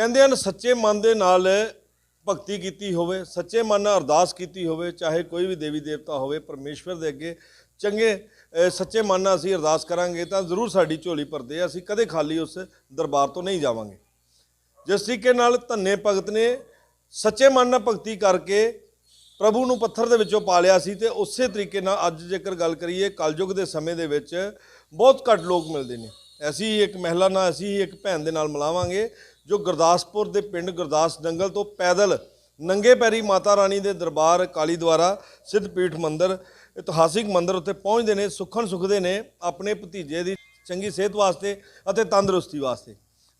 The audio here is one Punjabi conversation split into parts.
ਕਹਿੰਦੇ ਹਨ, ਸੱਚੇ ਮਨ ਦੇ ਨਾਲ ਭਗਤੀ ਕੀਤੀ ਹੋਵੇ, ਸੱਚੇ ਮਨ ਨਾਲ ਅਰਦਾਸ ਕੀਤੀ ਹੋਵੇ, ਚਾਹੇ ਕੋਈ ਵੀ ਦੇਵੀ ਦੇਵਤਾ ਹੋਵੇ, ਪਰਮੇਸ਼ਵਰ ਦੇ ਅੱਗੇ ਚੰਗੇ ਸੱਚੇ ਮਨ ਨਾਲ ਅਸੀਂ ਅਰਦਾਸ ਕਰਾਂਗੇ, ਤਾਂ ਜ਼ਰੂਰ ਸਾਡੀ ਝੋਲੀ ਭਰਦੇ ਆ, ਅਸੀਂ ਕਦੇ ਖਾਲੀ ਉਸ ਦਰਬਾਰ ਤੋਂ ਨਹੀਂ ਜਾਵਾਂਗੇ। ਜਿਸ ਤਰੀਕੇ ਨਾਲ ਧੰਨੇ ਭਗਤ ਨੇ ਸੱਚੇ ਮਨ ਨਾਲ ਭਗਤੀ ਕਰਕੇ ਪ੍ਰਭੂ ਨੂੰ ਪੱਥਰ ਦੇ ਵਿੱਚੋਂ ਪਾਲਿਆ ਸੀ ਤੇ ਉਸੇ ਤਰੀਕੇ ਨਾਲ ਅੱਜ ਜੇਕਰ ਗੱਲ ਕਰੀਏ, ਕਲਯੁਗ ਦੇ ਸਮੇਂ ਦੇ ਵਿੱਚ ਬਹੁਤ ਘੱਟ ਲੋਕ ਮਿਲਦੇ ਨੇ। ਐਸੀ ਹੀ ਇੱਕ ਮਹਿਲਾ ਨਾਲ ਅਸੀਂ ਹੀ ਇੱਕ ਭੈਣ ਦੇ ਨਾਲ ਮਿਲਾਵਾਂਗੇ ਜੋ ਗੁਰਦਾਸਪੁਰ ਦੇ ਪਿੰਡ ਗੁਰਦਾਸ ਜੰਗਲ ਤੋਂ ਪੈਦਲ ਨੰਗੇ ਪੈਰੀ ਮਾਤਾ ਰਾਣੀ ਦੇ ਦਰਬਾਰ ਕਾਲੀ ਦੁਆਰਾ ਸਿੱਧਪੀਠ ਮੰਦਿਰ, ਇਤਿਹਾਸਿਕ ਮੰਦਿਰ ਉੱਤੇ ਪਹੁੰਚਦੇ ਨੇ, ਸੁੱਖਣ ਸੁਖਦੇ ਨੇ ਆਪਣੇ ਭਤੀਜੇ ਦੀ ਚੰਗੀ ਸਿਹਤ ਵਾਸਤੇ ਅਤੇ ਤੰਦਰੁਸਤੀ ਵਾਸਤੇ।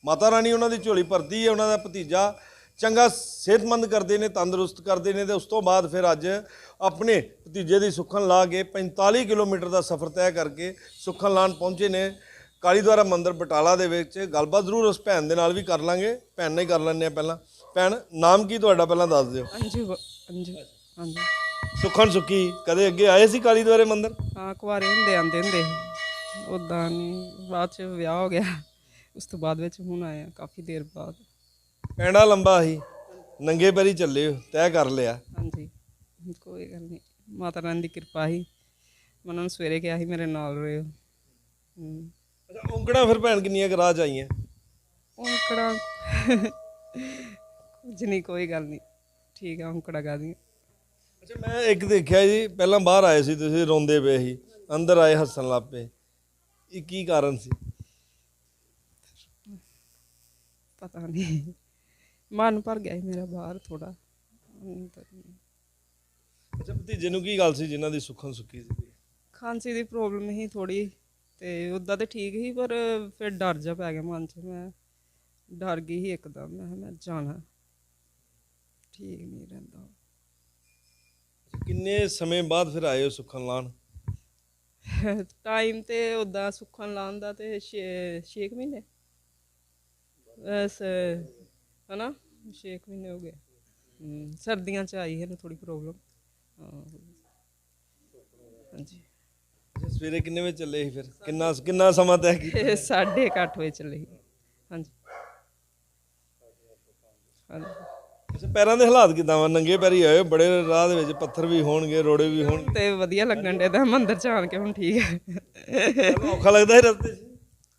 ਮਾਤਾ ਰਾਣੀ ਉਹਨਾਂ ਦੀ ਝੋਲੀ ਭਰਦੀ ਹੈ, ਉਹਨਾਂ ਦਾ ਭਤੀਜਾ ਚੰਗਾ ਸਿਹਤਮੰਦ ਕਰਦੇ ਨੇ, ਤੰਦਰੁਸਤ ਕਰਦੇ ਨੇ ਤੇ ਉਸ ਤੋਂ ਬਾਅਦ ਫਿਰ ਅੱਜ ਆਪਣੇ ਭਤੀਜੇ ਦੀ ਸੁੱਖਣ ਲਾ ਕੇ 45 ਕਿਲੋਮੀਟਰ ਦਾ ਸਫ਼ਰ ਤੈਅ ਕਰਕੇ ਸੁੱਖਣ ਲਾਣ ਪਹੁੰਚੇ ਨੇ। ਕਾਲੀਦੁਆਰਾ ਮੰਦਿਰ ਬਟਾਲਾ ਦੇ ਵਿੱਚ ਗੱਲਬਾਤ ਜ਼ਰੂਰ ਉਸ ਭੈਣ ਦੇ ਨਾਲ ਵੀ ਕਰ ਲਾਂਗੇ। ਭੈਣ ਨਾਲ ਹੀ ਕਰ ਲੈਂਦੇ ਆ ਪਹਿਲਾਂ। ਭੈਣ ਨਾਮ ਕੀ ਤੁਹਾਡਾ ਪਹਿਲਾਂ ਦੱਸ ਦਿਓ। ਅੰਜੂ ਬ- ਅੰਜੂ ਹਾਂਜੀ। ਸੁੱਖਣ ਸੁੱਖੀ ਕਦੇ ਅੱਗੇ ਆਏ ਸੀ ਕਾਲੀਦੁਆਰੇ ਮੰਦਿਰ? ਹਾਂ ਕੁਆਰੇ ਹੁੰਦੇ ਆਂਦੇ ਹੁੰਦੇ ਉਦਾਂ ਨਹੀਂ ਬਾਅਦ ਚ ਵਿਆਹ ਹੋ ਗਿਆ। ਉਸ ਤੋਂ ਬਾਅਦ ਵਿੱਚ ਹੁਣ ਆਏ ਆ ਕਾਫੀ ਦੇਰ ਬਾਅਦ। ਪੈਂਡਾ ਲੰਬਾ ਸੀ। ਨੰਗੇ ਪੈਰੀ ਚੱਲੇ ਹੋ, ਤੈਅ ਕਰ ਲਿਆ। ਹਾਂਜੀ। ਕੋਈ ਗੱਲ ਨਹੀਂ ਮਾਤਾ ਰਾਣੀ ਦੀ ਕਿਰਪਾ ਹੀ ਮੈਂ ਉਹਨਾਂ ਨੂੰ ਸਵੇਰੇ ਕਿਹਾ ਸੀ ਮੇਰੇ ਨਾਲ ਰਹੋ ਹੂੰ। ਉਂਕੜਾ ਫਿਰ ਭੈਣ ਕਿੰਨੀਆਂ ਕੁ ਰਾਹ 'ਚ ਆਈਆਂ? ਔਂਕੜਾ ਕੁਝ ਨਹੀਂ ਕੋਈ ਗੱਲ ਨਹੀਂ। ਠੀਕ ਆ ਔਂਕੜਾ ਗਾ ਦੀ ਅੱਛਾ ਮੈਂ ਇੱਕ ਦੇਖਿਆ ਜੀ ਪਹਿਲਾਂ ਬਾਹਰ ਆਏ ਸੀ ਤੁਸੀਂ ਰੋਂਦੇ ਪਏ ਸੀ। ਅੰਦਰ ਆਏ ਹੱਸਣ ਲੱਗ ਪਏ। ਇਹ ਕੀ ਕਾਰਨ ਸੀ? ਪਤਾ ਨਹੀਂ। ਮਨ ਭਰ ਗਿਆ ਸੀ ਮੇਰਾ ਬਾਹਰ ਥੋੜਾ ਅੱਛਾ ਭਤੀਜੇ ਨੂੰ ਕੀ ਗੱਲ ਸੀ ਜਿਨ੍ਹਾਂ ਦੀ ਸੁੱਖਣ ਸੁੱਕੀ ਸੀ? ਖਾਂਸੀ ਦੀ ਪ੍ਰੋਬਲਮ ਹੀ ਥੋੜੀ ਤੇ ਉਦਾਂ ਤੇ ਠੀਕ ਹੀ ਪਰ ਫਿਰ ਡਰ ਜਾ ਪੈ ਗਿਆ ਮਨ 'ਚ। ਮੈਂ ਡਰ ਗਈ ਸੀ ਇੱਕਦਮ। ਮੈਂ ਕਿਹਾ ਮੈਂ ਜਾਣਾ। ਠੀਕ ਨਹੀਂ ਰਹਿੰਦਾ ਕਿੰਨੇ ਸਮੇਂ ਬਾਅਦ ਫਿਰ ਆਏ ਹੋ ਸੁੱਖਣ ਲਾਣ? ਟਾਈਮ ਤੇ ਉਦਾਂ ਸੁੱਖਣ ਲਾਉਣ ਦਾ ਤੇ 6 ਮਹੀਨੇ। ਬਸ ਹਨਾ? 6 ਮਹੀਨੇ ਹੋ ਗਏ। ਹਮ, ਸਰਦੀਆਂ 'ਚ ਆਈ ਹੈ ਥੋੜੀ ਪ੍ਰੋਬਲਮ ਅੱਛਾ ਸਵੇਰੇ ਕਿੰਨੇ ਵਜੇ ਚੱਲੇ ਸੀ ਫਿਰ? ਕਿੰਨਾ ਕਿੰਨਾ ਸਮਾਂ ਤੈਅ ਕੀਤਾ? ਇਹ ਸਾਢੇ ਕੁ ਅੱਠ ਵਜੇ ਚੱਲੇ ਸੀ। ਹਾਂਜੀ। ਹਾਂਜੀ। ਅੱਛਾ ਪੈਰਾਂ ਦੇ ਹਾਲਾਤ ਕਿਦਾਂ ਵਾ? ਨੰਗੇ ਪੈਰੀ ਆਏ ਹੋ, ਬੜੇ ਰਾਹ ਦੇ ਵਿੱਚ ਪੱਥਰ ਵੀ ਹੋਣਗੇ ਰੋੜੇ ਵੀ ਹੋਣਗੇ। ਤੇ ਵਧੀਆ ਲੱਗਣ ਦੇ ਤਾਂ ਮੰਦਰ ਚ ਆਣ ਕੇ ਹੁਣ ਠੀਕ ਹੈ ਔਖਾ ਲੱਗਦਾ ਹੈ ਰਸਤੇ 'ਚ?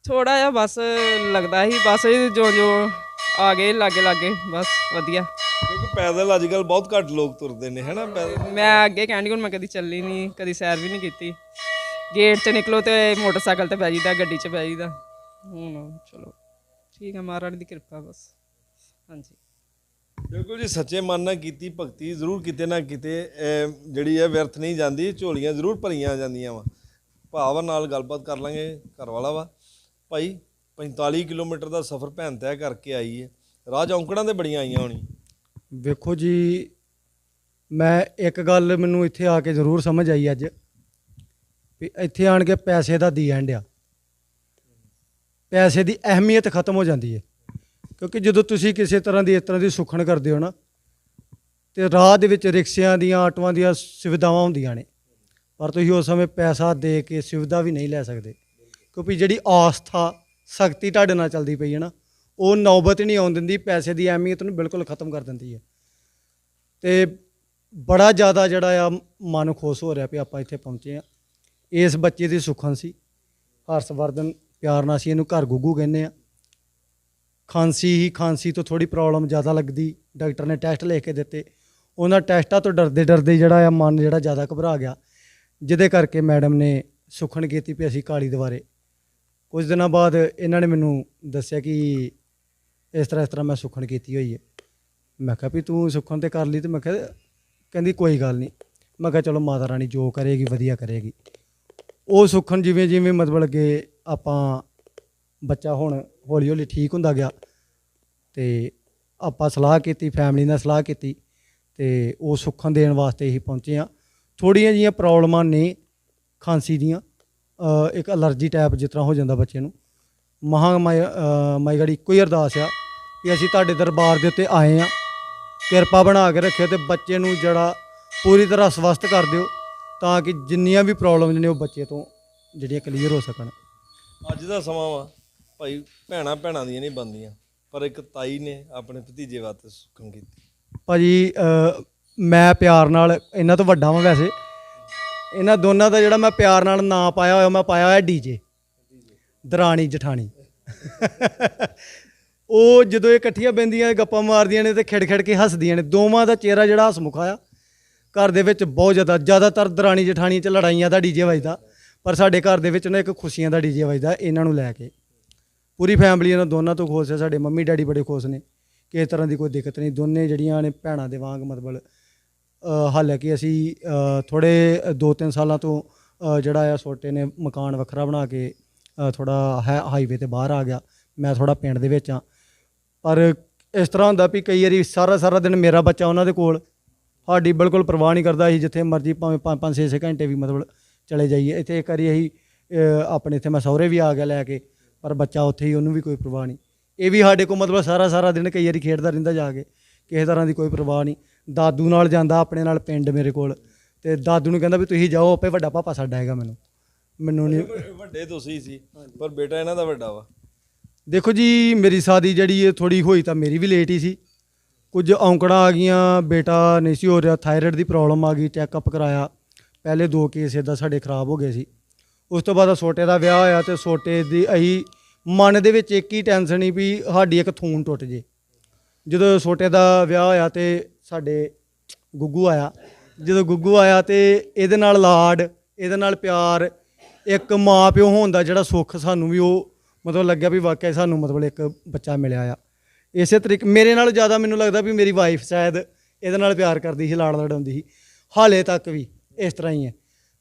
ਥੋੜਾ ਜਿਹਾ ਬਸ ਲੱਗਦਾ ਸੀ ਬਸ ਜੋ ਜੋ ਆ ਗਏ ਲਾਗੇ ਲਾਗੇ ਬਸ ਵਧੀਆ। ਕਿਉਂਕਿ ਪੈਦਲ ਅੱਜ ਕੱਲ ਬਹੁਤ ਘੱਟ ਲੋਕ ਤੁਰਦੇ ਨੇ ਹੈਨਾ? ਪੈਦਲ ਮੈਂ ਅੱਗੇ ਕਹਿੰਦੀ ਹੁਣ ਮੈਂ ਕਦੀ ਚੱਲੀ ਨਹੀਂ ਕਦੀ ਸੈਰ ਵੀ ਨਹੀਂ ਕੀਤੀ। ਗੇਟ 'ਚ ਨਿਕਲੋ ਤੇ ਮੋਟਰਸਾਈਕਲ ਤੇ ਬਹਿ ਜੀਦਾ ਗੱਡੀ 'ਚ ਬਹਿ ਜੀਦਾ ਹੁਣ ਚਲੋ ਠੀਕ ਹੈ ਮਹਾਰਾਜ ਦੀ ਕਿਰਪਾ ਬਸ। ਹਾਂਜੀ। ਬਿਲਕੁਲ ਜੀ ਸੱਚੇ ਮਨ ਨਾਲ ਕੀਤੀ ਭਗਤੀ ਜ਼ਰੂਰ ਕਿਤੇ ਨਾ ਕਿਤੇ ਜਿਹੜੀ ਹੈ ਵਿਅਰਥ ਨਹੀਂ ਜਾਂਦੀ ਝੋਲੀਆਂ ਜ਼ਰੂਰ ਭਰੀਆਂ ਜਾਂਦੀਆਂ ਵਾ। ਭਾਵ ਨਾਲ ਗੱਲਬਾਤ ਕਰ ਲਾਂਗੇ ਘਰ ਵਾਲਾ ਵਾ। ਭਾਈ 45 ਕਿਲੋਮੀਟਰ ਦਾ ਸਫ਼ਰ ਭੈਣ ਤੈਅ ਕਰਕੇ ਆਈ ਹੈ 'ਚ ਔਂਕੜਾਂ ਤੇ ਬੜੀਆਂ ਆਈਆਂ ਹੋਣੀ ਵੇਖੋ ਜੀ ਮੈਂ ਇੱਕ ਗੱਲ ਮੈਨੂੰ ਇੱਥੇ ਆ ਕੇ ਜ਼ਰੂਰ ਸਮਝ ਆਈ ਅੱਜ। ਵੀ ਇੱਥੇ ਆਣ ਕੇ ਪੈਸੇ ਦਾ ਦੀ ਐਂਡ ਆ। ਪੈਸੇ ਦੀ ਅਹਿਮੀਅਤ ਖਤਮ ਹੋ ਜਾਂਦੀ ਹੈ ਕਿਉਂਕਿ ਜਦੋਂ ਤੁਸੀਂ ਕਿਸੇ ਤਰ੍ਹਾਂ ਦੀ, ਇਸ ਤਰ੍ਹਾਂ ਦੀ ਸੁਖਣ ਕਰਦੇ ਹੋ ਨਾ, ਤੇ ਰਾਹ ਦੇ ਵਿੱਚ ਰਿਕਸ਼ਿਆਂ ਦੀਆਂ, ਆਟੋਆਂ ਦੀਆਂ ਸੁਵਿਧਾਵਾਂ ਹੁੰਦੀਆਂ ਨੇ। ਪਰ ਤੁਸੀਂ ਉਸ ਸਮੇਂ ਪੈਸਾ ਦੇ ਕੇ ਸੁਵਿਧਾ ਵੀ ਨਹੀਂ ਲੈ ਸਕਦੇ। ਕਿਉਂਕਿ ਜਿਹੜੀ ਆਸਥਾ, ਸ਼ਕਤੀ ਤੁਹਾਡੇ ਨਾਲ ਚੱਲਦੀ ਪਈ ਹੈ ਨਾ, ਉਹ ਨੌਬਤ ਨਹੀਂ ਆਉਣ ਦਿੰਦੀ, ਪੈਸੇ ਦੀ ਅਹਿਮੀਅਤ ਨੂੰ ਬਿਲਕੁਲ ਖਤਮ ਕਰ ਦਿੰਦੀ ਹੈ। ਤੇ ਬੜਾ ਜ਼ਿਆਦਾ ਜਿਹੜਾ ਆ, ਮਨ ਖੁਸ਼ ਹੋ ਰਿਹਾ ਵੀ ਆਪਾਂ ਇੱਥੇ ਪਹੁੰਚੇ ਆ ਇਸ ਬੱਚੇ ਦੀ ਸੁਖਨ ਸੀ। ਹਰਸ਼ਵਰਧਨ ਪਿਆਰ ਨਾਲ ਅਸੀਂ ਇਹਨੂੰ ਘਰ ਗੁੱਗੂ ਕਹਿੰਦੇ ਆ। ਖਾਂਸੀ ਹੀ ਖਾਂਸੀ ਤੋਂ ਥੋੜੀ ਪ੍ਰੋਬਲਮ ਜ਼ਿਆਦਾ ਲੱਗਦੀ। ਡਾਕਟਰ ਨੇ ਟੈਸਟ ਲਿਖ ਕੇ ਦਿੱਤੇ। ਉਹਨਾਂ ਟੈਸਟਾਂ ਤੋਂ ਡਰਦੇ ਡਰਦੇ ਜਿਹੜਾ ਆ ਮਨ ਜਿਹੜਾ ਜ਼ਿਆਦਾ ਘਬਰਾ ਗਿਆ। ਜਿਹਦੇ ਕਰਕੇ ਮੈਡਮ ਨੇ ਸੁਖਣ ਕੀਤੀ ਵੀ ਅਸੀਂ ਕਾਲੀ ਦੁਆਰੇ। ਕੁਝ ਦਿਨਾਂ ਬਾਅਦ ਇਹਨਾਂ ਨੇ ਮੈਨੂੰ ਦੱਸਿਆ ਕਿ ਇਸ ਤਰ੍ਹਾਂ ਇਸ ਤਰ੍ਹਾਂ ਮੈਂ ਸੁਖਣ ਕੀਤੀ ਹੋਈ ਹੈ ਮੈਂ ਕਿਹਾ ਵੀ ਤੂੰ ਸੁਖਣ ਤੇ ਕਰ ਲਈ ਤੇ ਮੈਂ ਕਿਹਾ, ਕਹਿੰਦੀ ਕੋਈ ਗੱਲ ਨਹੀਂ। ਮੈਂ ਕਿਹਾ ਚਲੋ ਮਾਤਾ ਰਾਣੀ ਜੋ ਕਰੇਗੀ ਵਧੀਆ ਕਰੇਗੀ। ਉਹ ਸੁੱਖਣ ਜਿਵੇਂ ਜਿਵੇਂ ਮਤਲਬ ਕਿ ਆਪਾਂ ਬੱਚਾ ਹੁਣ ਹੌਲੀ ਹੌਲੀ ਠੀਕ ਹੁੰਦਾ ਗਿਆ ਤੇ ਆਪਾਂ ਸਲਾਹ ਕੀਤੀ ਫੈਮਿਲੀ ਨਾਲ ਸਲਾਹ ਕੀਤੀ ਤੇ ਉਹ ਸੁੱਖਣ ਦੇਣ ਵਾਸਤੇ ਹੀ ਪਹੁੰਚੇ ਆ ਥੋੜੀਆਂ ਜੀਆਂ ਪ੍ਰੋਬਲਮਾਂ ਨੇ ਖਾਂਸੀ ਦੀਆਂ ਇੱਕ ਅਲਰਜੀ ਟਾਈਪ ਜਿਸ ਤਰ੍ਹਾਂ ਹੋ ਜਾਂਦਾ ਬੱਚੇ ਨੂੰ। ਮਹਾ ਮਾਈ ਗੜੀ ਇੱਕੋ ਹੀ ਅਰਦਾਸ ਆ ਕਿ ਅਸੀਂ ਤੁਹਾਡੇ ਦਰਬਾਰ ਦੇ ਉੱਤੇ ਆਏ ਆ ਕਿਰਪਾ ਬਣਾ ਕੇ ਰੱਖਿਓ ਤੇ ਬੱਚੇ ਨੂੰ ਜਿਹੜਾ ਪੂਰੀ ਤਰ੍ਹਾਂ ਸਵਸਥ ਕਰ ਦਿਓ। ਤਾਂ ਕਿ ਜਿੰਨੀਆਂ ਵੀ ਪ੍ਰੋਬਲਮਸ ਨੇ ਉਹ ਬੱਚੇ ਤੋਂ ਜਿਹੜੀਆਂ ਕਲੀਅਰ ਹੋ ਸਕਣ। ਅੱਜ ਦਾ ਸਮਾਂ ਵਾ ਭਾਈ ਭੈਣਾਂ ਭੈਣਾਂ ਦੀਆਂ ਨਹੀਂ ਬੰਦੀਆਂ ਪਰ ਇੱਕ ਤਾਈ ਨੇ ਆਪਣੇ ਭਤੀਜੇ ਵਾਸਤੇ ਸੁਖਮ ਕੀਤੀ। ਭਾਜੀ ਮੈਂ ਪਿਆਰ ਨਾਲ ਇਹਨਾਂ ਤੋਂ ਵੱਡਾ ਵਾਂ ਵੈਸੇ। ਇਹਨਾਂ ਦੋਨਾਂ ਦਾ ਜਿਹੜਾ ਮੈਂ ਪਿਆਰ ਨਾਲ ਨਾਂ ਪਾਇਆ ਹੋਇਆ ਮੈਂ ਪਾਇਆ ਹੋਇਆ ਡੀਜੇ ਦਰਾਣੀ ਜਠਾਣੀ। ਉਹ ਜਦੋਂ ਇਹ ਇਕੱਠੀਆਂ ਬੈੰਦੀਆਂ ਗੱਪਾਂ ਮਾਰਦੀਆਂ ਨੇ ਤੇ ਖਿੜ ਖਿੜ ਕੇ ਹੱਸਦੀਆਂ ਨੇ ਦੋਵਾਂ ਦਾ ਚਿਹਰਾ ਜਿਹੜਾ ਹਸਮੁਖ ਆ ਘਰ ਦੇ ਵਿੱਚ ਬਹੁਤ ਜ਼ਿਆਦਾ ਜ਼ਿਆਦਾਤਰ ਦਰਾਣੀ ਜਠਾਣੀ 'ਚ ਲੜਾਈਆਂ ਦਾ ਡੀਜੇ ਵੱਜਦਾ ਪਰ ਸਾਡੇ ਘਰ ਦੇ ਵਿੱਚ ਨਾ ਇੱਕ ਖੁਸ਼ੀਆਂ ਦਾ ਡੀਜੇ ਵੱਜਦਾ ਇਹਨਾਂ ਨੂੰ ਲੈ ਕੇ। ਪੂਰੀ ਫੈਮਿਲੀ ਇਹਨਾਂ ਦੋਨਾਂ ਤੋਂ ਖੁਸ਼ ਹੈ ਸਾਡੇ ਮੰਮੀ ਡੈਡੀ ਬੜੇ ਖੁਸ਼ ਨੇ ਕਿਸੇ ਤਰ੍ਹਾਂ ਦੀ ਕੋਈ ਦਿੱਕਤ ਨਹੀਂ ਦੋਨੇ ਜਿਹੜੀਆਂ ਨੇ ਭੈਣਾਂ ਦੇ ਵਾਂਗ ਮਤਲਬ ਹਾਲਾਂਕਿ ਅਸੀਂ ਅ, ਥੋੜੇ 2-3 ਸਾਲਾਂ ਤੋਂ ਜਿਹੜਾ ਆ ਛੋਟੇ ਨੇ ਮਕਾਨ ਵੱਖਰਾ ਬਣਾ ਕੇ ਥੋੜਾ ਹਾਈਵੇ ਤੇ ਬਾਹਰ ਆ ਗਿਆ ਮੈਂ ਥੋੜਾ ਪਿੰਡ ਦੇ ਵਿੱਚ ਆ। ਪਰ ਇਸ ਤਰ੍ਹਾਂ ਹੁੰਦਾ ਵੀ ਕਈ ਵਾਰੀ ਸਾਰਾ ਸਾਰਾ ਦਿਨ ਮੇਰਾ ਬੱਚਾ ਉਹਨਾਂ ਦੇ ਕੋਲ ਸਾਡੀ ਬਿਲਕੁਲ ਪਰਵਾਹ ਨਹੀਂ ਕਰਦਾ ਅਸੀਂ ਜਿੱਥੇ ਮਰਜ਼ੀ ਭਾਵੇਂ 5-5 6 ਘੰਟੇ ਵੀ ਮਤਲਬ ਚਲੇ ਜਾਈਏ। ਇੱਥੇ ਇੱਕ ਵਾਰੀ ਅਸੀਂ ਆਪਣੇ ਇੱਥੇ ਮੈਂ ਸਹੁਰੇ ਵੀ ਆ ਗਿਆ ਲੈ ਕੇ ਪਰ ਬੱਚਾ ਉੱਥੇ ਹੀ ਉਹਨੂੰ ਵੀ ਕੋਈ ਪਰਵਾਹ ਨਹੀਂ। ਇਹ ਵੀ ਸਾਡੇ ਕੋਲ ਮਤਲਬ ਸਾਰਾ ਸਾਰਾ ਦਿਨ ਕਈ ਵਾਰੀ ਖੇਡਦਾ ਰਹਿੰਦਾ ਜਾ ਕੇ ਕਿਸੇ ਤਰ੍ਹਾਂ ਦੀ ਕੋਈ ਪਰਵਾਹ ਨਹੀਂ। ਦਾਦੂ ਨਾਲ ਜਾਂਦਾ ਆਪਣੇ ਨਾਲ ਪਿੰਡ ਮੇਰੇ ਕੋਲ ਤੇ ਦਾਦੂ ਨੂੰ ਕਹਿੰਦਾ ਵੀ ਤੁਸੀਂ ਜਾਓ ਆਪੇ ਵੱਡਾ ਪਾਪਾ ਸਾਡਾ ਹੈਗਾ ਮੈਨੂੰ। ਮੈਨੂੰ ਨਹੀਂ ਵੱਡੇ ਤੁਸੀਂ ਸੀ ਪਰ ਬੇਟਾ ਇਹਨਾਂ ਦਾ ਵੱਡਾ ਵਾ। ਦੇਖੋ ਜੀ ਮੇਰੀ ਸ਼ਾਦੀ ਜਿਹੜੀ ਇਹ ਥੋੜੀ ਹੋਈ ਤਾਂ ਮੇਰੀ ਵੀ ਲੇਟ ਹੀ ਸੀ। ਕੁਝ ਔਂਕੜਾਂ ਆ ਗਈਆਂ, ਬੇਟਾ ਨਹੀਂ ਸੀ ਹੋ ਰਿਹਾ ਥਾਇਰਾਇਡ ਦੀ ਪ੍ਰੋਬਲਮ ਆ ਗਈ ਚੈੱਕਅਪ ਕਰਾਇਆ। ਪਹਿਲੇ ਦੋ ਕੇਸ ਇਦਾਂ ਸਾਡੇ ਖਰਾਬ ਹੋ ਗਏ ਸੀ। ਉਸ ਤੋਂ ਬਾਅਦ ਛੋਟੇ ਦਾ ਵਿਆਹ ਹੋਇਆ ਤੇ ਛੋਟੇ ਦੀ ਅਸੀਂ ਮਨ ਦੇ ਵਿੱਚ ਇੱਕ ਹੀ ਟੈਨਸ਼ਨ ਸੀ ਵੀ ਸਾਡੀ ਇੱਕ ਥੂਨ ਟੁੱਟ ਜੇ। ਜਦੋਂ ਛੋਟੇ ਦਾ ਵਿਆਹ ਹੋਇਆ ਤੇ ਸਾਡੇ ਗੁੱਗੂ ਆਇਆ। ਜਦੋਂ ਗੁੱਗੂ ਆਇਆ ਤੇ ਇਹਦੇ ਨਾਲ ਲਾਡ, ਇਹਦੇ ਨਾਲ ਪਿਆਰ, ਇੱਕ ਮਾਂ ਪਿਓ ਹੋਣ ਦਾ ਜਿਹੜਾ ਸੁੱਖ ਸਾਨੂੰ ਵੀ ਉਹ ਮਤਲਬ ਲੱਗਿਆ ਵੀ ਵਾਕਿਆ ਸਾਨੂੰ ਮਤਲਬ ਇੱਕ ਬੱਚਾ ਮਿਲਿਆ ਆ। ਇਸੇ ਤਰੀਕੇ, ਮੇਰੇ ਨਾਲ ਜ਼ਿਆਦਾ ਮੈਨੂੰ ਲੱਗਦਾ ਵੀ ਮੇਰੀ ਵਾਈਫ ਸ਼ਾਇਦ ਇਹਦੇ ਨਾਲ ਪਿਆਰ ਕਰਦੀ ਸੀ, ਲਾੜ ਲੜਾਉਂਦੀ ਸੀ। ਹਾਲੇ ਤੱਕ ਵੀ ਇਸ ਤਰ੍ਹਾਂ ਹੀ ਹੈ।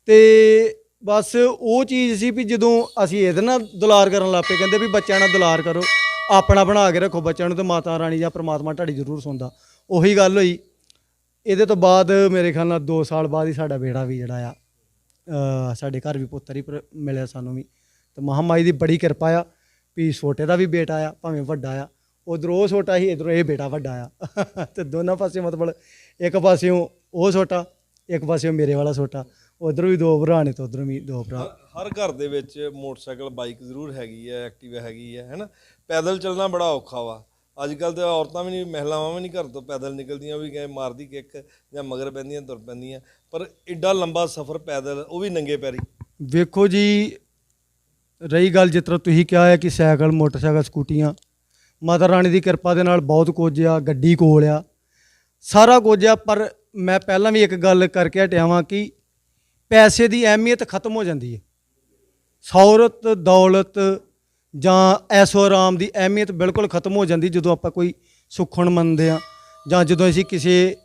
ਤੇ ਬਸ ਉਹ ਚੀਜ਼ ਸੀ ਵੀ ਜਦੋਂ ਅਸੀਂ ਇਹਦੇ ਨਾਲ ਦੁਲਾਰ ਕਰਨ ਲੱਗ ਪਏ, ਕਹਿੰਦੇ ਵੀ ਬੱਚਿਆਂ ਨਾਲ ਦੁਲਾਰ ਕਰੋ, ਆਪਣਾ ਬਣਾ ਕੇ ਰੱਖੋ ਬੱਚਿਆਂ ਨੂੰ ਤੇ ਮਾਤਾ ਰਾਣੀ ਜਾਂ ਪ੍ਰਮਾਤਮਾ ਤੁਹਾਡੀ ਜ਼ਰੂਰ ਸੁਣਦਾ। ਉਹੀ ਗੱਲ ਹੋਈ। ਇਹਦੇ ਤੋਂ ਬਾਅਦ ਮੇਰੇ ਖਿਆਲ ਨਾਲ 2 ਸਾਲ ਬਾਅਦ ਹੀ ਸਾਡਾ ਬੇੜਾ ਵੀ ਜਿਹੜਾ ਆ ਸਾਡੇ ਘਰ ਵੀ ਪੁੱਤਰ ਹੀ ਪਰ- ਮਿਲਿਆ ਸਾਨੂੰ ਵੀ। ਤੇ ਮਹਾਮਾਈ ਦੀ ਬੜੀ ਕਿਰਪਾ ਆ ਵੀ ਛੋਟੇ ਦਾ ਵੀ ਬੇਟਾ ਆ, ਭਾਵੇਂ ਵੱਡਾ ਆ। ਉਧਰ ਉਹ ਛੋਟਾ ਸੀ ਇਧਰੋਂ ਇਹ ਬੇਟਾ ਵੱਡਾ ਆ। ਤੇ ਦੋਨਾਂ ਪਾਸੇ ਮਤਲਬ ਇੱਕ ਪਾਸਿਓਂ ਉਹ ਛੋਟਾ ਇੱਕ ਪਾਸਿਓਂ ਮੇਰੇ ਵਾਲਾ ਛੋਟਾ। ਉਧਰ ਵੀ ਦੋ ਭਰਾ ਨੇ ਤੇ ਉਧਰ ਵੀ ਦੋ ਭਰਾ। ਹਰ ਘਰ ਦੇ ਵਿੱਚ ਮੋਟਰਸਾਈਕਲ ਬਾਈਕ ਜ਼ਰੂਰ ਹੈਗੀ ਹੈ ਐਕਟਿਵਾ ਹੈਗੀ ਹੈ ਹੈਨਾ ਪੈਦਲ ਚੱਲਣਾ ਬੜਾ ਔਖਾ ਵਾ। ਅੱਜ ਕੱਲ ਤੇ ਔਰਤਾਂ ਵੀ ਨਹੀਂ ਮਹਿਲਾਵਾਂ ਵੀ ਨਹੀਂ ਘਰ ਤੋਂ ਪੈਦਲ ਨਿਕਲਦੀਆਂ ਵੀ ਗਏ ਮਾਰਦੀ ਕਿੱਕ ਜਾਂ ਮਗਰ ਪੈਂਦੀਆਂ ਤੁਰ ਪੈਂਦੀਆਂ। ਪਰ ਐਡਾ ਲੰਬਾ ਸਫ਼ਰ ਪੈਦਲ ਉਹ ਵੀ ਨੰਗੇ ਪੈਰੀ। ਵੇਖੋ ਜੀ ਰਹੀ ਗੱਲ ਜਿਸ ਤਰ੍ਹਾਂ ਤੁਸੀਂ ਕਿਹਾ ਹੈ ਕਿ ਸਾਈਕਲ ਮੋਟਰਸਾਈਕਲ ਸਕੂਟੀਆਂ ਮਾਤਾ ਰਾਣੀ ਦੀ ਕਿਰਪਾ ਦੇ ਨਾਲ ਬਹੁਤ ਕੁਝ ਆ, ਗੱਡੀ ਕੋਲ ਆ। ਸਾਰਾ ਕੁਝ ਆ, ਪਰ ਮੈਂ ਪਹਿਲਾਂ ਵੀ ਇੱਕ ਗੱਲ ਕਰਕੇ ਹਟਿਆ ਵਾਂ ਕਿ ਪੈਸੇ ਦੀ ਅਹਿਮੀਅਤ ਖਤਮ ਹੋ ਜਾਂਦੀ ਹੈ। ਸ਼ੌਹਰਤ ਦੌਲਤ ਜਾਂ ਐਸੋ ਆਰਾਮ ਦੀ ਅਹਿਮੀਅਤ ਬਿਲਕੁਲ ਖਤਮ ਹੋ ਜਾਂਦੀ ਜਦੋਂ ਆਪਾਂ ਕੋਈ ਸੁਖਣ ਮੰਨਦੇ ਆ ਜਾਂ ਜਦੋਂ ਅਸੀਂ ਕਿਸੇ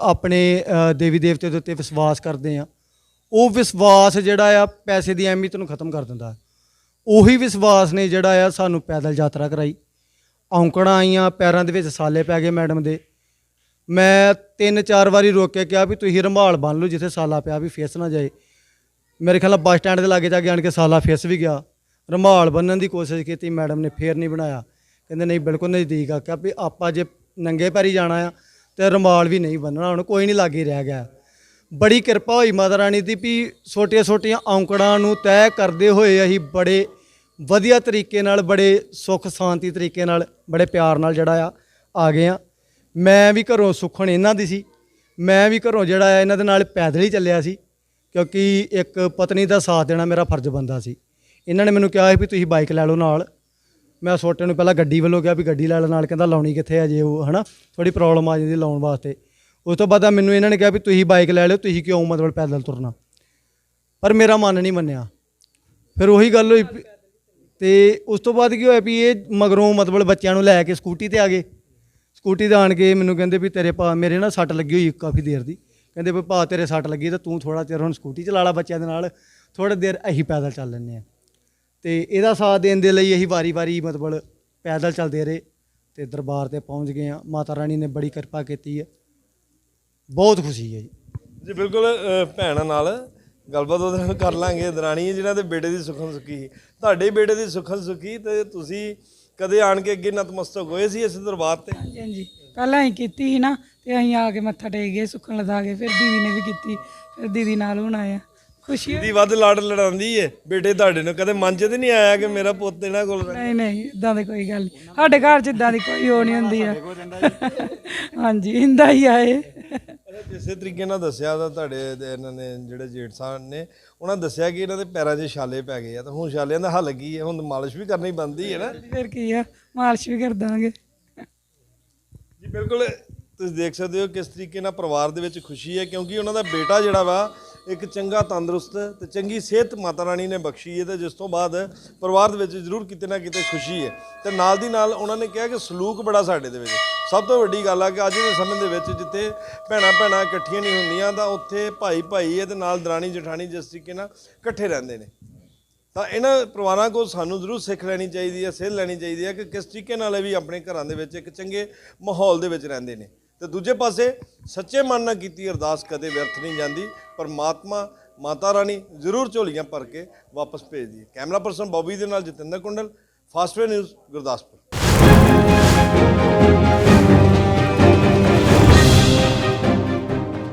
ਆਪਣੇ ਦੇਵੀ ਦੇਵਤੇ ਦੇ ਉੱਤੇ ਵਿਸ਼ਵਾਸ ਕਰਦੇ ਆ ਉਹ ਵਿਸ਼ਵਾਸ ਜਿਹੜਾ ਆ ਪੈਸੇ ਦੀ ਅਹਿਮੀਅਤ ਨੂੰ ਖਤਮ ਕਰ ਦਿੰਦਾ। ਉਹੀ ਵਿਸ਼ਵਾਸ ਨੇ ਜਿਹੜਾ ਆ ਸਾਨੂੰ ਪੈਦਲ ਯਾਤਰਾ ਕਰਾਈ। ਔਂਕੜਾਂ ਆਈਆਂ, ਪੈਰਾਂ ਦੇ ਵਿੱਚ ਸਾਲੇ ਪੈ ਗਏ ਮੈਡਮ ਦੇ। ਮੈਂ ਤਿੰਨ ਚਾਰ ਵਾਰੀ ਰੋਕ ਕੇ ਕਿਹਾ ਵੀ ਤੁਸੀਂ ਰੰਭਾਲ ਬੰਨ ਲਓ ਜਿੱਥੇ ਸਾਲਾ ਪਿਆ ਵੀ ਫੇਸ ਨਾ ਜਾਏ। ਮੇਰੇ ਖਿਆਲ ਬੱਸ ਸਟੈਂਡ ਦੇ ਲਾਗੇ ਜਾ ਕੇ ਆਣ ਕੇ ਸਾਲਾ ਫੇਸ ਵੀ ਗਿਆ। ਰੁਮਾਲ ਬੰਨਣ ਦੀ ਕੋਸ਼ਿਸ਼ ਕੀਤੀ, ਮੈਡਮ ਨੇ ਫੇਰ ਨਹੀਂ ਬਣਾਇਆ। ਕਹਿੰਦੇ ਨਹੀਂ, ਬਿਲਕੁਲ ਨਜ਼ਦੀਕ ਆ। ਕਿਹਾ ਵੀ ਆਪਾਂ ਜੇ ਨੰਗੇ ਪੈਰੀ ਜਾਣਾ ਆ ਤੇ ਰੁਮਾਲ ਵੀ ਨਹੀਂ ਬੰਨਣਾ, ਹੁਣ ਕੋਈ ਨਹੀਂ ਲਾਗੇ ਰਹਿ ਗਿਆ। ਬੜੀ ਕਿਰਪਾ ਹੋਈ ਮਾਤਾ ਰਾਣੀ ਦੀ ਵੀ ਛੋਟੀਆਂ ਛੋਟੀਆਂ ਔਂਕੜਾਂ ਨੂੰ ਤੈਅ ਕਰਦੇ ਹੋਏ ਅਸੀਂ ਬੜੇ ਵਧੀਆ ਤਰੀਕੇ ਨਾਲ, ਬੜੇ ਸੁੱਖ ਸ਼ਾਂਤੀ ਤਰੀਕੇ ਨਾਲ, ਬੜੇ ਪਿਆਰ ਨਾਲ ਜਿਹੜਾ ਆ ਆ ਗਏ ਆ। ਮੈਂ ਵੀ ਘਰੋਂ ਸੁਖਣ ਇਹਨਾਂ ਦੀ ਸੀ। ਮੈਂ ਵੀ ਘਰੋਂ ਜਿਹੜਾ ਆ, ਇਹਨਾਂ ਦੇ ਨਾਲ ਪੈਦਲ ਹੀ ਚੱਲਿਆ ਸੀ। ਕਿਉਂਕਿ ਇੱਕ ਪਤਨੀ ਦਾ ਸਾਥ ਦੇਣਾ ਮੇਰਾ ਫਰਜ਼ ਬੰਦਾ ਸੀ। ਇਹਨਾਂ ਨੇ ਮੈਨੂੰ ਕਿਹਾ ਸੀ ਵੀ ਤੁਸੀਂ ਬਾਈਕ ਲੈ ਲਓ ਨਾਲ। ਮੈਂ ਛੋਟੇ ਨੂੰ ਪਹਿਲਾਂ ਗੱਡੀ ਵੱਲੋਂ ਕਿਹਾ ਵੀ ਗੱਡੀ ਲੈ ਲੈ ਨਾਲ, ਕਹਿੰਦਾ ਲਾਉਣੀ ਕਿੱਥੇ ਆ ਜੇ ਉਹ, ਹਨਾ? ਥੋੜੀ ਪ੍ਰੋਬਲਮ ਆ ਜਾਂਦੀ ਲਾਉਣ ਵਾਸਤੇ। ਉਸ ਤੋਂ ਬਾਅਦ ਮੈਨੂੰ ਇਹਨਾਂ ਨੇ ਕਿਹਾ ਵੀ ਤੁਸੀਂ ਬਾਈਕ ਲੈ ਲਿਓ, ਤੁਸੀਂ ਕਿਉਂ ਮਤਲਬ ਪੈਦਲ ਤੁਰਨਾ? ਪਰ ਮੇਰਾ ਮਨ ਨਹੀਂ ਮੰਨਿਆ। ਫਿਰ ਉਹੀ ਗੱਲ ਹੋਈ ਤੇ ਉਸ ਤੋਂ ਬਾਅਦ ਕੀ ਹੋਇਆ ਵੀ ਇਹ ਮਗਰੋਂ ਮਤਲਬ ਬੱਚਿਆਂ ਨੂੰ ਲੈ ਕੇ ਸਕੂਟੀ ਤੇ ਆ ਗਏ। ਸਕੂਟੀ ਤੇ ਆਣ ਕੇ ਮੈਨੂੰ ਕਹਿੰਦੇ ਵੀ ਤੇਰੇ ਪਾ ਮੇਰੇ ਨਾ ਸੱਟ ਲੱਗੀ ਹੋਈ ਕਾਫੀ ਦੇਰ ਦੀ। ਕਹਿੰਦੇ ਵੀ ਭਾ, ਤੇਰੇ ਸੱਟ ਲੱਗੀ ਤਾਂ ਤੂੰ ਥੋੜਾ ਚਿਰ ਹੁਣ ਸਕੂਟੀ ਚਲਾ ਲਾ ਬੱਚਿਆਂ ਦੇ ਨਾਲ ਥੋੜਾ ਦੇਰ ਅਸੀਂ ਪੈਦਲ ਚੱਲ ਲੈਂਦੇ ਆ ਤੇ ਇਹਦਾ ਸਾਥ ਦੇਣ ਦੇ ਲਈ ਅਸੀਂ ਵਾਰੀ-ਵਾਰੀ ਮਤਲਬ ਪੈਦਲ ਚੱਲਦੇ ਰਹੇ ਤੇ ਦਰਬਾਰ ਤੇ ਪਹੁੰਚ ਗਏ ਆ ਮਾਤਾ ਰਾਣੀ ਨੇ ਬੜੀ ਕਿਰਪਾ ਕੀਤੀ ਹੈ। ਬਹੁਤ ਖੁਸ਼ੀ ਹੈ ਜੀ। ਜੀ, ਬਿਲਕੁਲ ਭੈਣਾਂ ਨਾਲ ਗੱਲਬਾਤ ਉਹਦੇ ਨਾਲ ਕਰ ਲਾਂਗੇ। ਦਰਾਣੀ ਜਿਨ੍ਹਾਂ ਦੇ ਬੇਟੇ ਦੀ ਸੁਖਨ ਸੁਖੀ। ਤੁਹਾਡੇ ਬੇਟੇ ਦੀ ਸੁਖਨ ਸੁਖੀ ਤੇ ਤੁਸੀਂ ਕਦੇ ਆਣ ਕੇ ਅੱਗੇ ਨਤਮਸਤਕ ਹੋਏ ਸੀ ਇਸ ਦਰਬਾਰ ਤੇ? ਹਾਂਜੀ ਹਾਂਜੀ। ਪਹਿਲਾਂ ਹੀ ਕੀਤੀ ਸੀ ਨਾ ਤੇ ਅਸੀਂ ਆ ਕੇ ਮੱਥਾ ਟੇਕ ਗਏ ਸੁੱਖਣ ਲਦਾ ਕੇ। ਫਿਰ ਦੀਦੀ ਨੇ ਵੀ ਕੀਤੀ। ਫਿਰ ਦੀਦੀ ਨਾਲ ਹੁਣ ਆਏ ਆ। ਖੁਸ਼ੀ ਦੀ ਵੱਧ ਲਾੜ ਲੜਾਉਂਦੀ ਏ। ਬੇਟੇ ਤੁਹਾਡੇ ਨੂੰ ਕਦੇ ਮਨ 'ਚ ਤੇ ਨਹੀਂ ਆਇਆ ਕਿ ਮੇਰਾ ਪੁੱਤ ਇਹਨਾਂ ਕੋਲ ਰਹੇ ਨਹੀਂ ਨਹੀਂ ਇਦਾਂ ਦੀ ਕੋਈ ਗੱਲ ਨਹੀਂ। ਸਾਡੇ ਘਰ ਚ ਇਦਾਂ ਦੀ ਕੋਈ ਉਹ ਨਹੀਂ ਹੁੰਦੀ ਆ। ਹਾਂਜੀ ਇੰਦਾ ਹੀ ਆਏ ਜਿਸੇ ਤਰੀਕੇ ਨਾਲ ਦੱਸਿਆ ਤਾਂ ਤੁਹਾਡੇ ਦੇ ਇਹਨਾਂ ਨੇ ਜਿਹੜੇ ਜੇਠ ਸਾਹਿਬ ਨੇ ਉਹਨਾਂ ਦੱਸਿਆ ਕਿ ਇਹਨਾਂ ਦੇ ਪੈਰਾਂ 'ਚ ਛਾਲੇ ਪੈ ਗਏ ਆ ਤਾਂ ਹੁਣ ਛਾਲਿਆਂ ਦਾ ਹੱਲ ਕੀ ਹੈ ਹੁਣ ਮਾਲਿਸ਼ ਵੀ ਕਰਨੀ ਬੰਦੀ ਹੈ ਨਾ? ਫਿਰ ਕੀ ਆ? ਮਾਲਿਸ਼ ਵੀ ਕਰ ਦਾਂਗੇ। ਜੀ ਬਿਲਕੁਲ ਤੁਸੀਂ ਦੇਖ ਸਕਦੇ ਹੋ ਕਿਸ ਤਰੀਕੇ ਨਾਲ ਪਰਿਵਾਰ ਦੇ ਵਿੱਚ ਖੁਸ਼ੀ ਹੈ ਕਿਉਂਕਿ ਉਹਨਾਂ ਦਾ ਬੇਟਾ ਜਿਹੜਾ ਵਾ ਇੱਕ ਚੰਗਾ ਤੰਦਰੁਸਤ ਤੇ ਚੰਗੀ ਸਿਹਤ ਮਾਤਾ ਰਾਣੀ ਨੇ ਬਖਸ਼ੀ ਹੈ ਤੇ ਜਿਸ ਤੋਂ ਬਾਅਦ ਪਰਿਵਾਰ ਦੇ ਵਿੱਚ ਜ਼ਰੂਰ ਕਿਤੇ ਨਾ ਕਿਤੇ ਖੁਸ਼ੀ ਹੈ। ਤੇ ਨਾਲ ਦੀ ਨਾਲ ਉਹਨਾਂ ਨੇ ਕਿਹਾ ਕਿ ਸਲੂਕ ਬੜਾ ਸਾਡੇ ਦੇ ਵਿੱਚ। ਸਭ ਤੋਂ ਵੱਡੀ ਗੱਲ ਆ ਕਿ ਅੱਜ ਦੇ ਸਮੇਂ ਦੇ ਵਿੱਚ ਜਿੱਥੇ ਭੈਣਾਂ ਭੈਣਾਂ ਇਕੱਠੀਆਂ ਨਹੀਂ ਹੁੰਦੀਆਂ, ਤਾਂ ਉੱਥੇ ਭਾਈ ਭਾਈ ਹੈ ਤੇ ਨਾਲ ਦਰਾਣੀ ਜਠਾਣੀ ਜਿਸ ਤਰੀਕੇ ਨਾਲ ਇਕੱਠੇ ਰਹਿੰਦੇ ਨੇ। ਤਾਂ ਇਹਨਾਂ ਪਰਿਵਾਰਾਂ ਕੋਲ ਸਾਨੂੰ ਜ਼ਰੂਰ ਸਿੱਖ ਲੈਣੀ ਚਾਹੀਦੀ ਹੈ, ਸੇਧ ਲੈਣੀ ਚਾਹੀਦੀ ਹੈ ਕਿ ਕਿਸ ਤਰੀਕੇ ਨਾਲ ਇਹ ਵੀ ਆਪਣੇ ਘਰਾਂ ਦੇ ਵਿੱਚ ਇੱਕ ਚੰਗੇ ਮਾਹੌਲ ਦੇ ਵਿੱਚ ਰਹਿੰਦੇ ਨੇ। ਤੇ ਦੂਜੇ ਪਾਸੇ ਸੱਚੇ ਮਨ ਨਾਲ ਕੀਤੀ ਅਰਦਾਸ ਕਦੇ ਵਿਅਰਥ ਨਹੀਂ ਜਾਂਦੀ, ਪਰਮਾਤਮਾ, ਮਾਤਾ ਰਾਣੀ ਜ਼ਰੂਰ ਝੋਲੀਆਂ ਭਰ ਕੇ ਵਾਪਸ ਭੇਜਦੀ ਹੈ ਕੈਮਰਾ ਪਰਸਨ ਬੌਬੀ ਦੇ ਨਾਲ ਜਤਿੰਦਰ ਕੁੰਡਲ, ਫਾਸਟਵੇ ਨਿਊਜ਼, ਗੁਰਦਾਸਪੁਰ।